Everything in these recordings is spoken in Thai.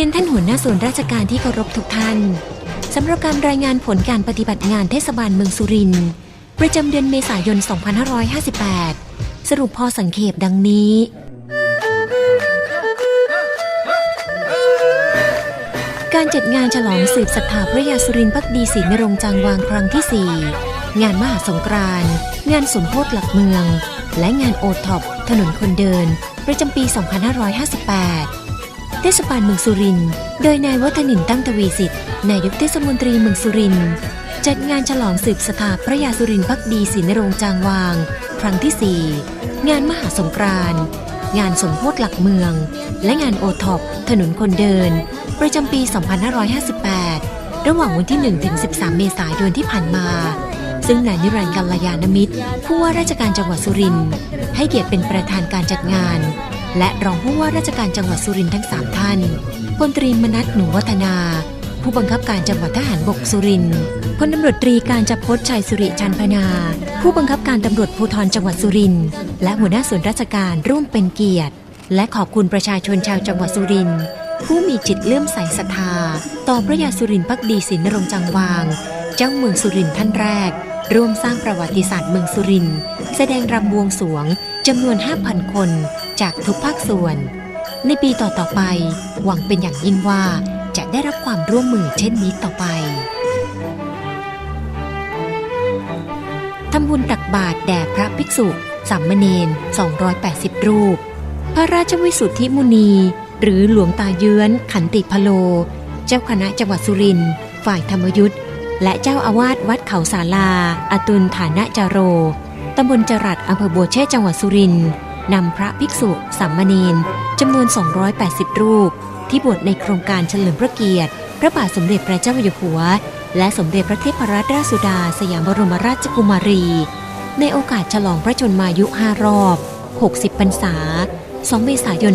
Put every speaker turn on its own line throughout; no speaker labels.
รียนท่านหัวหน้าส่วนราชการที่เคารพทุกท่านสำหรับการรายงานผลการปฏิบัติงานเทศบาลเมืองสุรินทร์ประจำเดือนเมษายน 2558 สรุปพอสังเขปดังนี้ การจัดงานฉลองสืบศรัทธาพระยาสุรินทร์พักดีศรีนรงจางวางครั้งที่ 4 งานมหาสงกรานต์งานสมโพธิหลักเมือง และงานโอท็อปถนนคนเดิน ประจำปี 2558 เทศบาลเมืองสุรินทร์โดยนายวัฒนินตั้งทวีสิทธิ์นายกเทศมนตรีเมืองสุรินทร์จัดงานฉลองสืบศรัทธาพระยาสุรินทร์พักดีศรีนรงจางวาง ครั้งที่ 4 งานมหาสงกรานต์งานสมโพธิหลักเมือง และงานโอท็อปถนนคนเดิน ประจำปี 2558 ระหว่างวันที่ 1 ถึง 13 เมษายนที่ผ่านมา ซึ่งนายนิรันดร์กัลยาณมิตร ผู้ว่าราชการจังหวัดสุรินทร์ให้เกียรติเป็นประธานการจัดงาน และรองผู้ว่าราชการจังหวัดสุรินทร์ทั้ง 3 ท่านพลตรีมนัสหนูวัฒนา ผู้บังคับการจังหวัดทหารบกสุรินทร์พลตำรวจตรีการจับพจน์ชัยสุริชันพนา ผู้บังคับการตำรวจภูธรจังหวัดสุรินทร์และหัวหน้าส่วนราชการร่วมเป็นเกียรติ และขอบคุณประชาชนชาวจังหวัดสุรินทร์ผู้มีจิตเลื่อมใสศรัทธา ต่อพระยาสุรินทร์พักดีศรีนรงจังวาง เจ้าเมืองสุรินทร์ท่านแรก ร่วมสร้างประวัติศาสตร์เมืองสุรินทร์แสดงรำบวงสวงจำนวน 5,000 คน จากทุกภาคส่วน ในปีต่อๆไป หวังเป็นอย่างยิ่งว่าจะได้รับความร่วมมือเช่นนี้ต่อไปทำบุญตักบาตรแด่พระภิกษุสามเณร280 รูป พระราชวิสุทธิมุนี หรือหลวงตาเยื้อนขันติพโล เจ้าคณะจังหวัดสุรินทร์ฝ่ายธรรมยุทธ์และเจ้าอาวาสวัดเขาสาลา อตุลฐานะจาโรตำบลจรัดอำเภอบัวเชษจังหวัดสุรินทร์ นำพระภิกษุสามเณรจำนวน 280 รูป ที่บวชในโครงการเฉลิมพระเกียรติ พระบาทสมเด็จพระเจ้าอยู่หัว และสมเด็จพระเทพรัตนราชสุดาสยามบรมราชกุมารี ในโอกาสฉลองพระชนมายุ 5 รอบ 60 พรรษา 2 เมษายน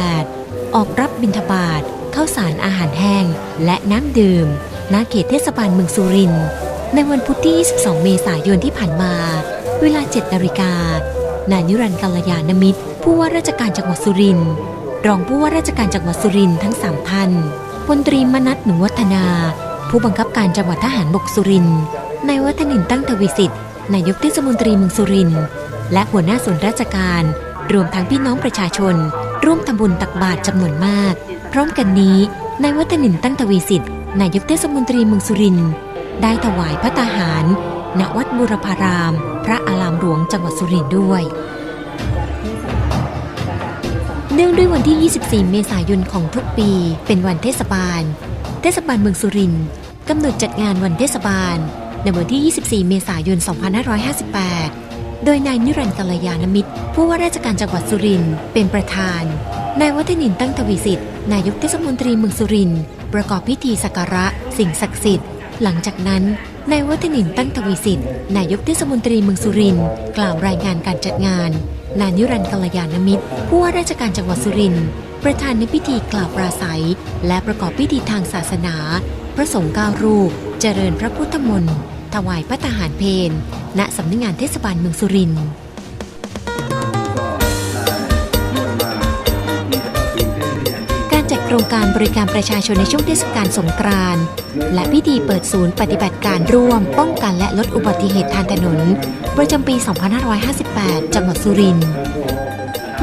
2558 ออกรับบิณฑบาตข้าวสารอาหารแห้ง และน้ำดื่มณเขตเทศบาลเมืองสุรินทร์ในวันพุธที่ 22 เมษายนที่ผ่านมา เวลา 7 นาฬิกา นายนิรันดร์กัลยาณมิตร ผู้ว่าราชการจังหวัดสุรินทร์รองผู้ว่าราชการจังหวัดสุรินทร์ทั้ง3ท่านพลตรีมนัสหนุวัฒนา ผู้บังคับการจังหวัดทหารบกสุรินทร์นายวัฒนินตั้งทวีสิทธิ์นายกเทศมนตรีเมืองสุรินทร์และหัวหน้าส่วนราชการ รวมทั้งพี่น้องประชาชน ร่วมทำบุญตักบาตรจำนวนมาก พร้อมกันนี้นายวัฒนินตั้งทวีสิทธิ์นายกเทศมนตรีเมืองสุรินทร์ได้ถวายพระตาหารณวัดบูรพาราม พระอารามหลวงจังหวัดสุรินทร์ด้วย เนื่องด้วยวันที่ 24 เมษายนของทุกปี เป็นวันเทศบาล เทศบาลเมืองสุรินทร์กำหนดจัดงานวันเทศบาล ในวันที่ 24 เมษายน 2558 โดยนายนิรันดร์กัลยาณมิตร ผู้ว่าราชการจังหวัดสุรินทร์เป็นประธาน นายวัฒนินตั้งทวีสิทธิ์ นายกเทศมนตรีเมืองสุรินทร์ประกอบพิธีสักการะ สิ่งศักดิ์สิทธิ์ หลังจากนั้น นายวัฒนินตั้งทวีสิทธิ์นายกเทศมนตรีเมืองสุรินทร์กล่าวรายงานการจัดงาน นายนิรันกัลยาณมิตร ผู้ว่าราชการจังหวัดสุรินทร์ประธานในพิธีกล่าวปราศัย และประกอบพิธีทางศาสนา พระสงฆ์เก้ารูป เจริญพระพุทธมนต์ถวายพระทหารเพนณสำนักงานเทศบาลเมืองสุรินทร์ การจัดโครงการบริการประชาชนในช่วงเทศกาลสงกรานต์และพิธีเปิดศูนย์ปฏิบัติการร่วม ป้องกันและลดอุบัติเหตุทางถนน ประจำปี 2558 จังหวัดสุรินทร์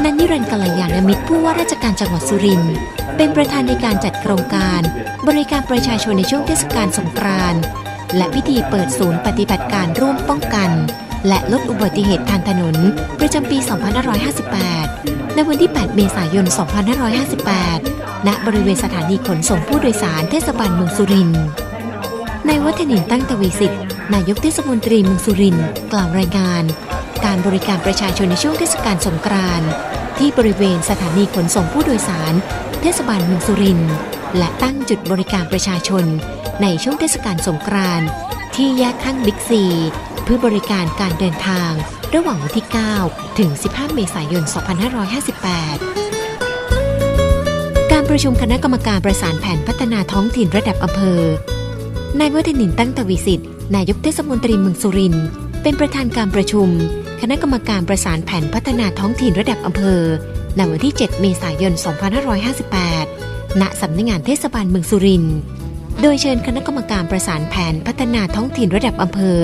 นันนิรันดร์กัลยาณมิตรผู้ว่าราชการจังหวัดสุรินทร์เป็นประธานในการจัดโครงการ บริการประชาชนในช่วงเทศกาลสงกรานต์และพิธีเปิดศูนย์ปฏิบัติการร่วมป้องกัน และลดอุบัติเหตุทางถนน ประจำปี 2558 ในวันที่ 8 เมษายน 2558 ณ บริเวณสถานีขนส่งผู้โดยสารเทศบาลเมืองสุรินทร์นายวัฒนินตั้งทวีสิทธิ์นายกเทศมนตรีเมืองสุรินทร์กล่าวรายงาน การบริการประชาชนในช่วงเทศกาลสงกรานต์ที่บริเวณสถานีขนส่งผู้โดยสาร เทศบาลเมืองสุรินทร์และตั้งจุดบริการประชาชน ในช่วงเทศกาลสงกรานต์ที่แยกข้างบิ๊กซี พื่อบริการการเดินทาง ระหว่างวันที่ 9 ถึง 15 เมษายน 2558การประชุมคณะกรรมการประสานแผนพัฒนาท้องถิ่นระดับอำเภอ นายวัฒนินตั้งทวีสิทธิ์นายกเทศมนตรีเมืองสุรินทร์เป็นประธานการประชุม คณะกรรมการประสานแผนพัฒนาท้องถิ่นระดับอำเภอในวันที่ 7 เมษายน 2558 ณ สำนักงานเทศบาลเมืองสุรินทร์ โดยเชิญคณะกรรมการประสานแผนพัฒนาท้องถิ่นระดับอำเภอ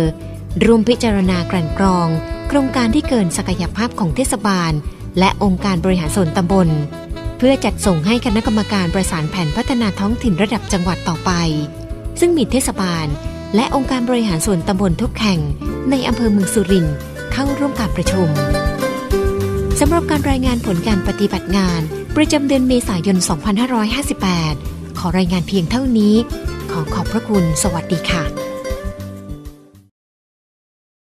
ร่วมพิจารณากลั่นกรอง โครงการที่เกินศักยภาพของเทศบาล และองค์การบริหารส่วนตำบล เพื่อจัดส่งให้คณะกรรมการประสานแผนพัฒนาท้องถิ่นระดับจังหวัดต่อไป ซึ่งมีเทศบาล และองค์การบริหารส่วนตำบลทุกแห่ง ในอำเภอเมืองสุรินทร์เข้าร่วมการประชุมสำหรับการรายงานผลการปฏิบัติงาน ประจำเดือนเมษายน 2558 ขอรายงานเพียงเท่านี้ ขอขอบพระคุณ สวัสดีค่ะ